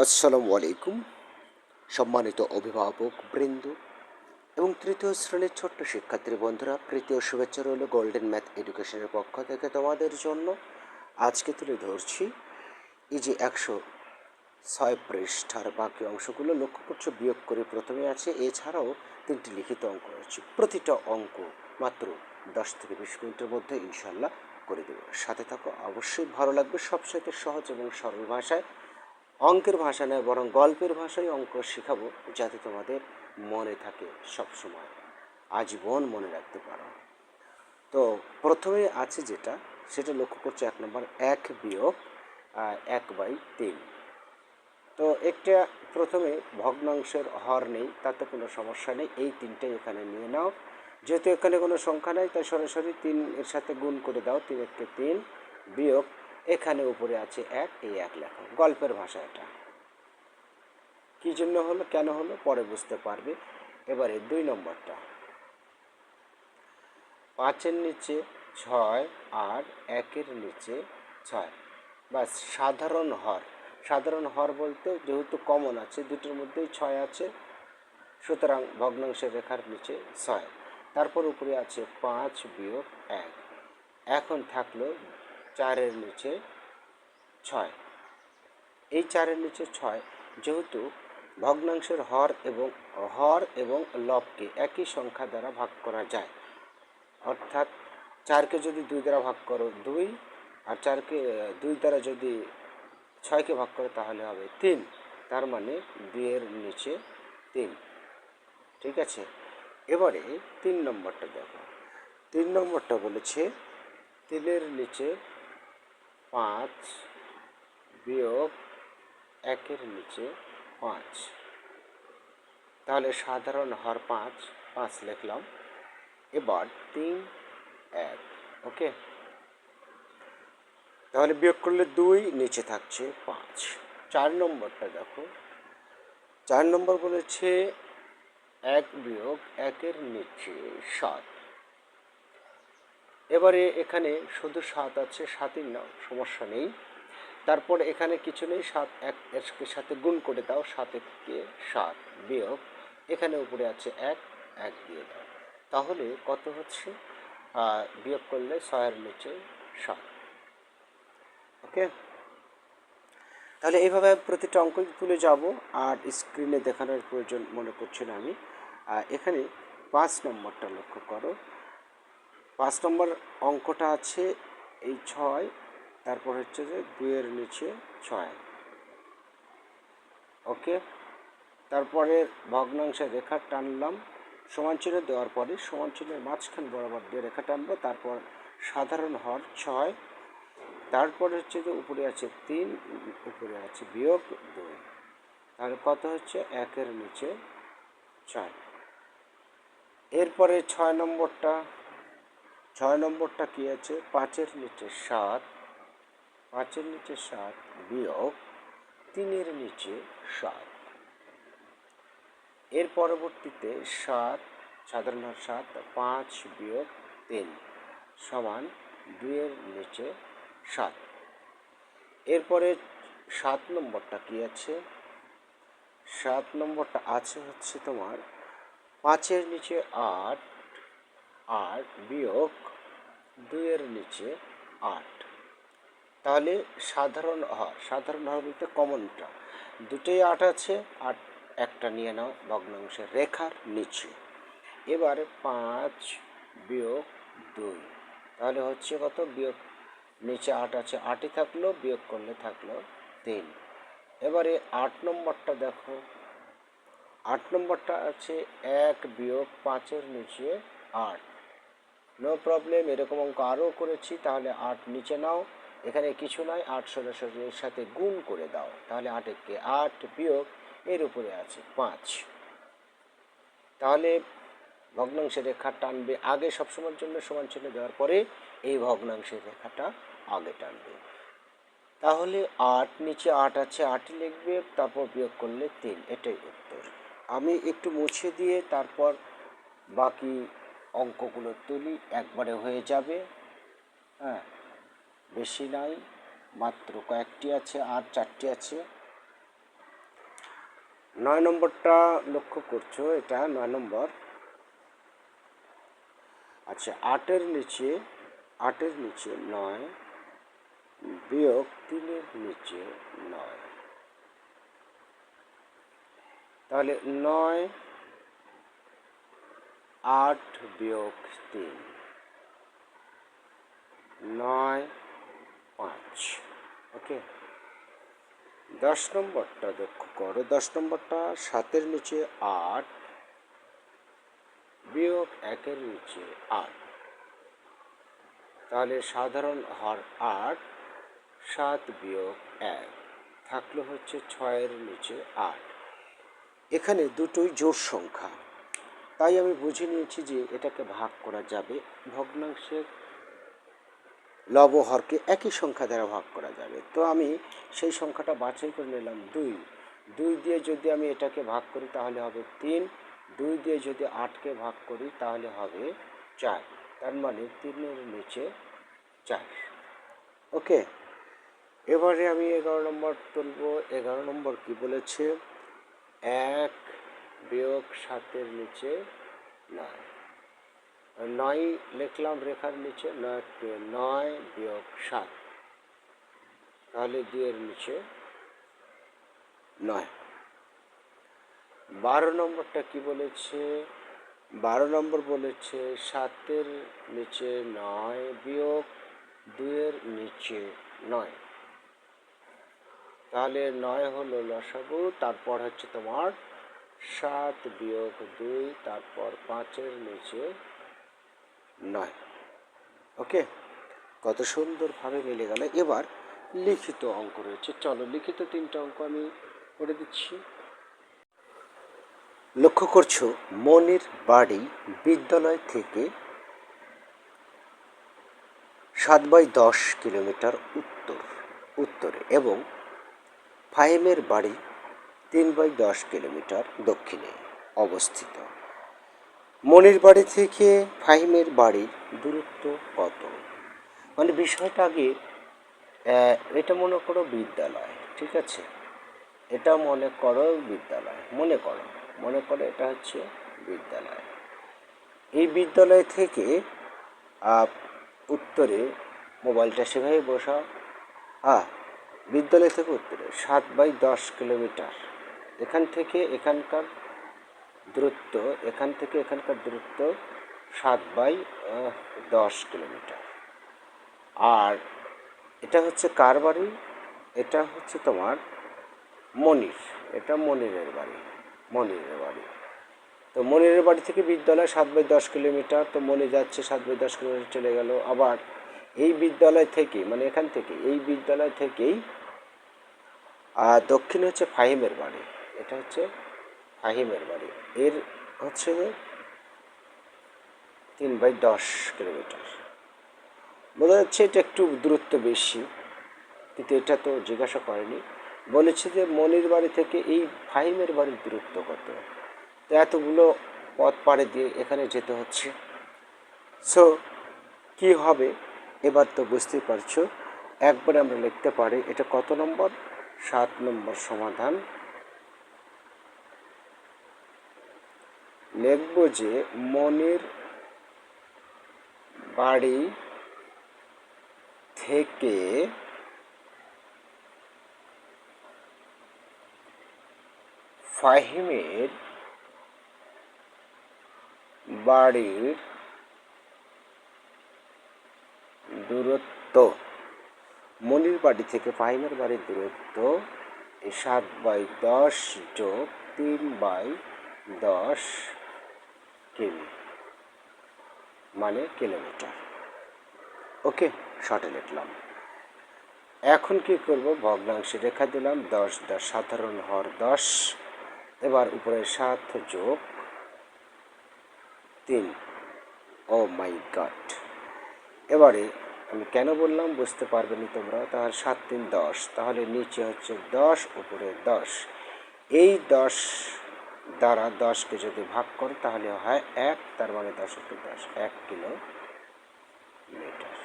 আসসালামু আলাইকুম। সম্মানিত অভিভাবক বৃন্দ এবং তৃতীয় শ্রেণির ছোট্ট শিক্ষার্থী বন্ধুরা তৃতীয় শুভেচ্ছা রইল গোল্ডেন ম্যাথ এডুকেশনের পক্ষ থেকে তোমাদের জন্য। আজকে তুলে ধরছি এই যে একশো ছয় পৃষ্ঠার বাকি অংশগুলো, লক্ষ্য করছ, বিয়োগ করে প্রথমে আছে, এছাড়াও তিনটি লিখিত অঙ্ক রয়েছে। প্রতিটা অঙ্ক মাত্র দশ থেকে বিশ মিনিটের মধ্যে ইনশাল্লাহ করে দেবে। সাথে থাকো, অবশ্যই ভালো লাগবে সবসাথে সহজ এবং সরল ভাষায় অঙ্কের ভাষা নয়, বরং গল্পের ভাষায় অঙ্ক শেখাবো যাতে তোমাদের মনে থাকে সব সময় আজীবন মনে রাখতে পারো। তো প্রথমে আছে যেটা, সেটা লক্ষ্য করছে এক নম্বর, এক বিয়োগ এক বাই তিন। তো একটা প্রথমে ভগ্নাংশের হর নেই, তাতে কোনো সমস্যা নেই, এই তিনটাই এখানে নিয়ে নাও। যেহেতু এখানে কোনো সংখ্যা নেই, তাই সরাসরি তিন এর সাথে গুণ করে দাও, তিন এককে তিন বিয়োগ এখানে উপরে আছে এক, এই এক লেখো। গল্পের ভাষা এটা। কী জন্য হলো, কেন হলো, পরে বুঝতে পারবে। এবারে দুই নম্বরটা। পাঁচের নিচে ছয় আর একের নিচে ছয়। বাস সাধারণ হর। সাধারণ হর বলতে যেহেতু কমন আছে, দুটোর মধ্যেই ছয় আছে, সুতরাং ভগ্নাংশের রেখার নিচে ছয়। তারপর উপরে আছে পাঁচ বিয়োগ এক। এখন থাকল চারের নিচে ছয়। এই চারের নিচে ছয় যেহেতু ভগ্নাংশের হর এবং হর এবং লবকে একই সংখ্যা দ্বারা ভাগ করা যায়। অর্থাৎ চারকে যদি দুই দ্বারা ভাগ করো দুই, আর চারকে দুই দ্বারা যদি ছয়কে ভাগ করো তাহলে হবে তিন। তার মানে দুইয়ের নিচে তিন। ঠিক আছে? এবারে তিন নম্বরটা দেখো। তিন নম্বরটা বলেছে তিনের নিচে পাঁচ বিয়োগ একের নিচে পাঁচ। তাহলে সাধারণ হর পাঁচ পাঁচ লিখলাম। এবার তিন, এক, ওকে? তাহলে বিয়োগ করলে দুই, নিচে থাকছে পাঁচ। চার নম্বরটা দেখো। চার নম্বর বলেছে এক বিয়োগ একের নিচে সাত। এবারে এখানে শুধু সাত আছে সাতই নাও, সমস্যা নেই। তারপর এখানে কিছু নেই, সাত এক এর সাথে গুণ করে দাও, সাত এককে সাত বিয়োগ। এখানে উপরে আছে এক এক দিয়ে দাও। তাহলে কত হচ্ছে? বিয়োগ করলে ছয়ের নিচে সাত। ওকে? তাহলে এইভাবে প্রতিটা অঙ্ক তুলে যাব, আর স্ক্রিনে দেখানোর প্রয়োজন মনে করছি না আমি। এখানে পাঁচ নম্বরটা লক্ষ্য করো। পাঁচ নম্বর অঙ্কটা আছে, এই ছয়, তারপর হচ্ছে যে দুইয়ের নিচে ছয়। ওকে? তারপরে ভগ্নাংশে রেখা টানলাম, সমান দেওয়ার পরে সমান মাঝখান বরাবর দিয়ে রেখা টানবো, তারপর সাধারণ হর ছয়, তারপরে হচ্ছে যে উপরে আছে তিন, উপরে আছে বিয়োগ দুই। তাহলে কত হচ্ছে? একের নিচে ছয়। এরপরে ছয় নম্বরটা ছয় নম্বরটা কি আছে? পাঁচের নিচে সাত, পাঁচের নিচে সাত বিয়োগ তিনের নিচে সাত। এর পরবর্তীতে সাত সাধারণ সাত, পাঁচ বিয়োগ তিন সমান দুইয়ের নিচে সাত। এরপরে সাত নম্বরটা কি আছে? সাত নম্বরটা আছে হচ্ছে তোমার পাঁচের নিচে আট আট বিয়োগ দুইয়ের নিচে আট। তাহলে সাধারণ হর সাধারণ হর বলতে কমনটা। দুটোই আট আছে, আট একটা নিয়ে নাও ভগ্নাংশের রেখার নিচে। এবার পাঁচ বিয়োগ দুই। তাহলে হচ্ছে কত? বিয়োগ নিচে আট আছে, আটই থাকল, বিয়োগ করলে থাকল তিন। এবারে আট নম্বরটা দেখো। আট নম্বরটা আছে এক বিয়োগ পাঁচের নিচে আট। নো প্রবলেম এরকম অঙ্ক আরও করেছি, তাহলে আট নিচে নাও। এখানে কিছু নয়, আট সরাসরি এর সাথে গুণ করে দাও। তাহলে আট একে আট বিয়োগ, এর উপরে আছে পাঁচ। তাহলে ভগ্নাংশের রেখা টানবে আগে, সবসময়ের জন্য সমান চিহ্ন দেওয়ার পরে এই ভগ্নাংশের রেখাটা আগে টানবে। তাহলে আট নিচে আট আছে আটই লিখবে, তারপর বিয়োগ করলে তিন, এটাই উত্তর। আমি একটু মুছে দিয়ে তারপর বাকি অঙ্কগুলো তুলি, একবারে হয়ে যাবে। হ্যাঁ বেশি নাই, মাত্র কয়েকটি আছে, আর চারটি আছে। নয় নম্বরটা লক্ষ্য করছ, এটা নয় নম্বর। আচ্ছা আটের নিচে আটের নিচে নয়, বিয়োগ তিনের নিচে নয়। তাহলে নয় আট বিয়োগ তিন। নয়, পাঁচ। ওকে? দশ নম্বরটা লক্ষ্য করো। দশ নম্বরটা সাতের নিচে আট, বিয়োগ একের নিচে আট। তাহলে সাধারণ হর আট, সাত বিয়োগ এক। থাকল হচ্ছে ছয়ের নিচে আট। এখানে দুটোই জোর সংখ্যা। তাই আমি বুঝে নিয়েছি যে এটাকে ভাগ করা যাবে। ভগ্নাংশের লব হরকে একই সংখ্যা দ্বারা ভাগ করা যাবে। তো আমি সেই সংখ্যাটা বাছাই করে নিলাম দুই। দুই দিয়ে যদি আমি এটাকে ভাগ করি তাহলে হবে তিন। দুই দিয়ে যদি আটকে ভাগ করি তাহলে হবে চার। তার মানে তিনের নিচে চার। ওকে? এবারে আমি এগারো নম্বর তুলব। এগারো নম্বর কি বলেছে? এক বিয়োগ সাতের নিচে নয়। নয় লিখলাম রেখার নিচে, নয় নয় বিয়োগ সাত। তাহলে দুইয়ের নিচে নয়। বারো নম্বরটা কি বলেছে? বারো নম্বর বলেছে সাতের নিচে নয় বিয়োগ দুইয়ের নিচে নয়। তাহলে নয় হলো লসাগু, তারপর হচ্ছে তোমার সাত বিয়োগ দুই, তারপর পাঁচের নিচে নয়। ওকে? কত সুন্দরভাবে মিলে গেল। এবার লিখিত অঙ্ক রয়েছে। চলো, লিখিত তিনটা অঙ্ক আমি করে দিচ্ছি। লক্ষ্য করছ, মনির বাড়ি বিদ্যালয় থেকে সাত বাই দশ কিলোমিটার উত্তর, উত্তরে এবং ফাহিমের বাড়ি তিন বাই দশ কিলোমিটার দক্ষিণে অবস্থিত। মনির বাড়ি থেকে ফাহিমের বাড়ির দূরত্ব কত? মানে বিষয়টা আগে এটা মনে করো বিদ্যালয়, ঠিক আছে? এটা মনে করো বিদ্যালয়, মনে করো মনে করো এটা হচ্ছে বিদ্যালয়। এই বিদ্যালয় থেকে উত্তরে, মোবাইলটা সেভাবে বসাও। হ্যাঁ বিদ্যালয় থেকে উত্তরে, সাত বাই দশ কিলোমিটার। এখান থেকে এখানকার দূরত্ব, এখান থেকে এখানকার দূরত্ব সাত বাই দশ কিলোমিটার। আর এটা হচ্ছে কার বাড়ি? এটা হচ্ছে তোমার মনির। এটা মনিরের বাড়ি মনিরের বাড়ি। তো মনিরের বাড়ি থেকে বিদ্যালয় সাত বাই দশ কিলোমিটার, তো মনে যাচ্ছে সাত বাই দশ কিলোমিটার চলে গেল। আবার এই বিদ্যালয় থেকে মানে এখান থেকে এই বিদ্যালয় থেকেই দক্ষিণে হচ্ছে ফাহিমের বাড়ি। এটা হচ্ছে ফাহিমের বাড়ি। এর হচ্ছে তিন বাই দশ কিলোমিটার। বোঝা যাচ্ছে এটা একটু দূরত্ব বেশি, কিন্তু এটা তো জিজ্ঞাসা করেনি। বলেছে যে মনির বাড়ি থেকে এই ফাহিমের বাড়ির দূরত্ব কত? তো এতগুলো পথ পাড়ে দিয়ে এখানে যেতে হচ্ছে। সো কি হবে? এবার তো বুঝতেই পারছ। একবারে আমরা লিখতে পারি এটা কত নম্বর? সাত নম্বর সমাধান। লিখব যে মনির বাড়ি থেকে ফাহিমের বাড়ির দূরত্ব। মনির বাড়ি থেকে ফাহিমের বাড়ির দূরত্ব সাত বাই দশ যোগ তিন বাই দশ। কেমি মানে কিলোমিটার। ওকে শর্টে লিখলাম। এখন কি করব? ভগ্নাংশে রেখা দিলাম, দশ দশ, সাধারণ হর দশ। এবার উপরে সাত যোগ তিন। Oh my god. এবারে আমি কেন বললাম, বুঝতে পারবে নি তোমরা? তাহলে সাত, তিন, দশ। তাহলে নিচে হচ্ছে দশ, উপরে দশ। এই দশ দ্বারা দশকে যদি ভাগ করে, তাহলে হয় এক, তার মানে দশ উপরে দশ, এক কিলো মিটার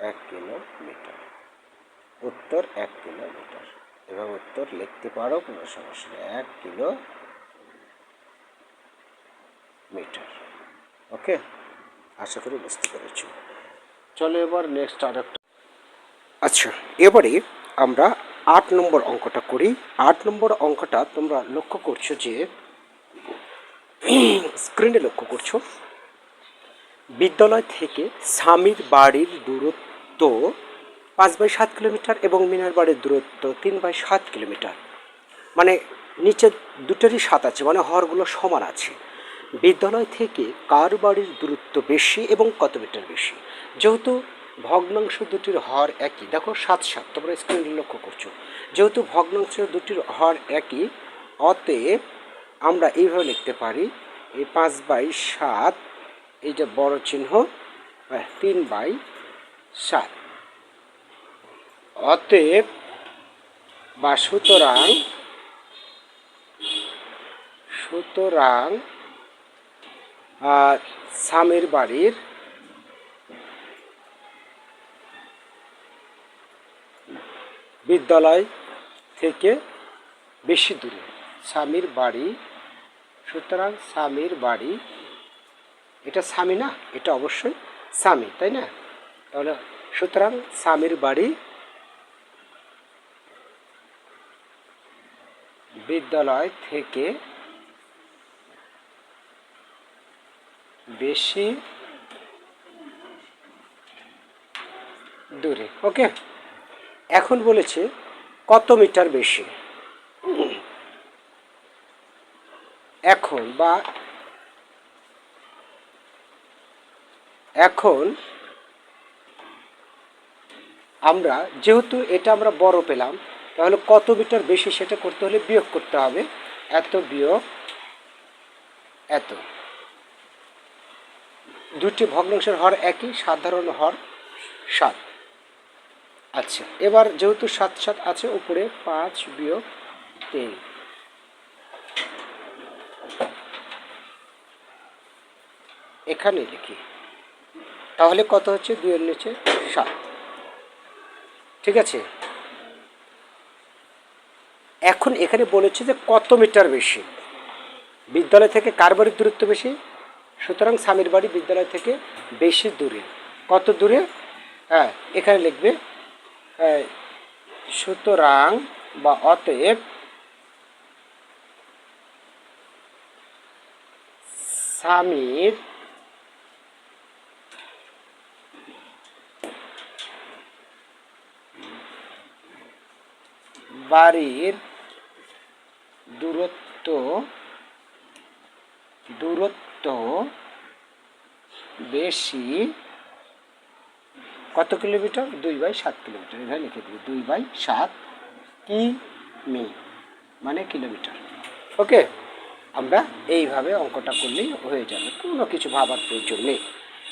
এক কিলোমিটার। উত্তর এক কিলোমিটার। এবং উত্তর লিখতে পারো, কোনো সমস্যা নেই। এক কিলো মিটার ওকে? আশা করি বুঝতে পেরেছ। চলো এবার নেক্সট আর একটা। আচ্ছা এবারে আমরা আট নম্বর অঙ্কটা করি। আট নম্বর অঙ্কটা তোমরা লক্ষ্য করছ যে স্ক্রিনে লক্ষ্য করছ? বিদ্যালয় থেকে স্বামীর বাড়ির দূরত্ব পাঁচ বাই সাত কিলোমিটার এবং মিনার বাড়ির দূরত্ব তিন বাই সাত কিলোমিটার। মানে নিচে দুটোরই সাত আছে মানে হরগুলো সমান আছে। বিদ্যালয় থেকে কার বাড়ির দূরত্ব বেশি এবং কত মিটার বেশি? যেহেতু ভগ্নাংশ দুটির হর একই, দেখো সাত সাত, তোমরা স্ক্রিনে লক্ষ্য করছ। যেহেতু ভগ্নাংশ দুটির হর একই, অতএব আমরা এইভাবে লিখতে পারি এই পাঁচ বাই সাত এই যে বড় চিহ্ন আহ, তিন বাই সাত। অতএব বা সুতরাং সুতরাং স্বামীর বাড়ির বিদ্যালয় থেকে বেশি দূরে। স্বামীর বাড়ি, সুতরাং স্বামীর বাড়ি, এটা স্বামী না, এটা অবশ্যই স্বামী, তাই না? তাহলে সুতরাং স্বামীর বাড়ি বিদ্যালয় থেকে বেশি দূরে, ওকে? এখন বলেছে কত মিটার বেশি? এখন বা এখন আমরা, যেহেতু এটা আমরা বড় পেলাম, তাহলে কত মিটার বেশি সেটা করতে হলে বিয়োগ করতে হবে? এত বিয়োগ এত। দুটি ভগ্নাংশের হর একই, সাধারণ হর সাত। আচ্ছা এবার যেহেতু সাত সাত আছে, উপরে পাঁচ বিয়োগ তিন। এখানে লিখি। তাহলে কত হচ্ছে? দুইয়ের নিচে সাত। ঠিক আছে? এখন এখানে বলেছে যে কত মিটার বেশি? বিদ্যালয় থেকে কার বাড়ির দূরত্ব বেশি? সুতরাং স্বামীর বাড়ি বিদ্যালয় থেকে বেশি দূরে। কত দূরে? হ্যাঁ এখানে লিখবে হ্যাঁ, সুতরাং বা অতএব স্বামীর বাড়ির দূরত্ব দূরত্ব বেশি কত কিলোমিটার? দুই বাই সাত কিলোমিটার। এভাবে লিখে দিবি, দুই বাই সাত কিমি মানে কিলোমিটার। ওকে? আমরা এইভাবে অঙ্কটা করলেই হয়ে যাবে। কোনো কিছু ভাবার প্রয়োজন নেই।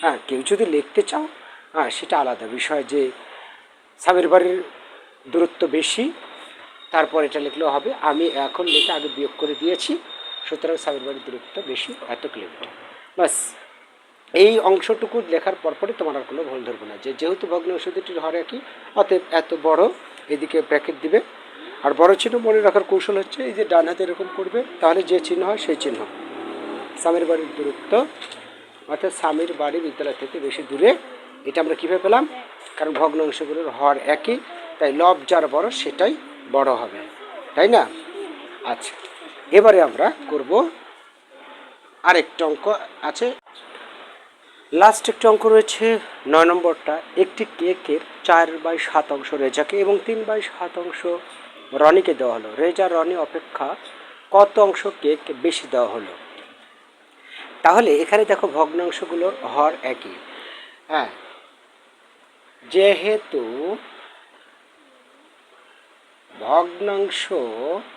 হ্যাঁ কেউ যদি লিখতে চাও হ্যাঁ সেটা আলাদা বিষয় যে স্বামীর বাড়ির দূরত্ব বেশি তারপর এটা লিখলেও হবে। আমি এখন লিখে আগে বিয়োগ করে দিয়েছি। সুতরাং স্বামীর বাড়ির দূরত্ব বেশি, এত কিলোমিটার। বাস, এই অংশটুকু লেখার পরপরই তোমার আর কোনো ভুল ধরবো না। যে যেহেতু ভগ্নাংশ দুটির হর একই, অতএব এত বড়, এদিকে ব্র্যাকেট দিবে। আর বড় চিহ্ন মনে রাখার কৌশল হচ্ছে, এই যে ডান হাতে এরকম করবে, তাহলে যে চিহ্ন হয় সেই চিহ্ন। স্বামীর বাড়ির দূরত্ব, অর্থাৎ স্বামীর বাড়ি বিদ্যালয় থেকে বেশি দূরে। এটা আমরা কীভাবে পেলাম? কারণ ভগ্নাংশগুলোর হর একই, তাই লব যার বড় সেটাই বড় হবে। তাই না? আচ্ছা এবারে আমরা করব আরেকটা অঙ্ক আছে। লাস্ট একটা অঙ্ক রয়েছে, নয় নম্বরটা। একটি কেকের চার বাই সাত অংশ রেজাকে এবং তিন বাই সাত অংশ রনিকে দেওয়া হলো। রেজা, রনি অপেক্ষা কত অংশ কেক বেশি দেওয়া হলো? তাহলে এখানে দেখো ভগ্নাংশগুলোর হর একই। হ্যাঁ যেহেতু ভগ্নাংশগুলোর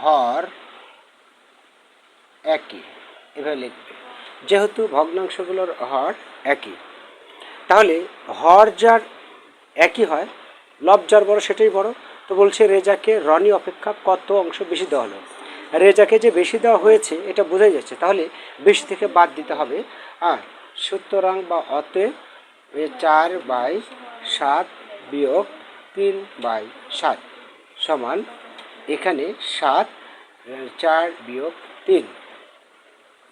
হর একই। এভাবে লিখবে। যেহেতু ভগ্নাংশগুলোর হর একই, তাহলে হর যার একই হয়, লব যার বড় সেটাই বড়, তো বলছে রেজাকে রনি অপেক্ষা কত অংশ বেশি দেওয়া হলো? রেজাকে যে বেশি দেওয়া হয়েছে, এটা বোঝাই যাচ্ছে। তাহলে বেশি থেকে বাদ দিতে হবে। হ্যাঁ সুতরাং বা অতএব চার বাই সাত বিয়োগ তিন বাই সাত সমান এখানে সাত চার বিয়োগ তিন।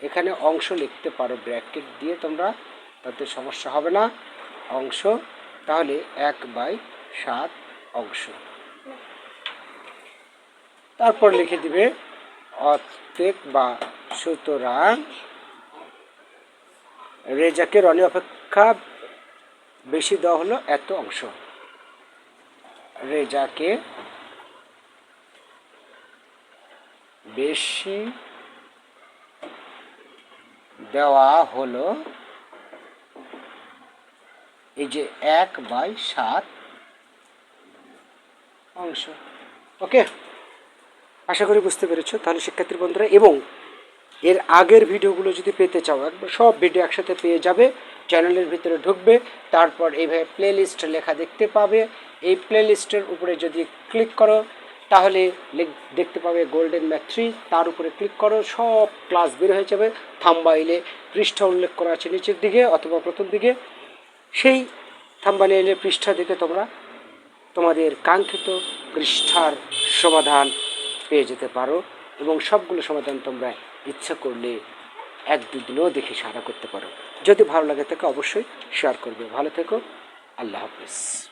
এখানে অংশ লিখতে পারো ব্র্যাকেট দিয়ে তোমরা, তাতে সমস্যা হবে না। অংশ, তাহলে এক বাই সাত অংশ। তারপর লিখে দিবে, অর্ধেক বা সুতরাং রেজাকে রনি অপেক্ষা বেশি দেওয়া হলো এত অংশ। রেজাকে বেশি দেওয়া হলো এই যে এক বাই সাত অংশ। ওকে? আশা করি বুঝতে পেরেছ। তাহলে শিক্ষার্থী বন্ধুরা, এবং এর আগের ভিডিওগুলো যদি পেতে চাও, একবার সব ভিডিও একসাথে পেয়ে যাবে। চ্যানেলের ভিতরে ঢুকবে, তারপর এইভাবে প্লে লিস্ট লেখা দেখতে পাবে। এই প্লে লিস্টের উপরে যদি ক্লিক করো, তাহলে দেখতে পাবে গোল্ডেন ম্যাথ থ্রি তার উপরে ক্লিক করো, সব ক্লাস বের হয়ে যাবে। থাম্বাইলে পৃষ্ঠা উল্লেখ করা আছে নিচের দিকে অথবা প্রথম দিকে। সেই থাম্বাইলে পৃষ্ঠা থেকে তোমরা তোমাদের কাঙ্ক্ষিত পৃষ্ঠার সমাধান পেয়ে যেতে পারো এবং সবগুলো সমাধান তোমরা ইচ্ছা করলে এক দুদিনও দেখে সারা করতে পারো। যদি ভালো লাগে থাকে অবশ্যই শেয়ার করবে। ভালো থেকো। আল্লাহ হাফিজ।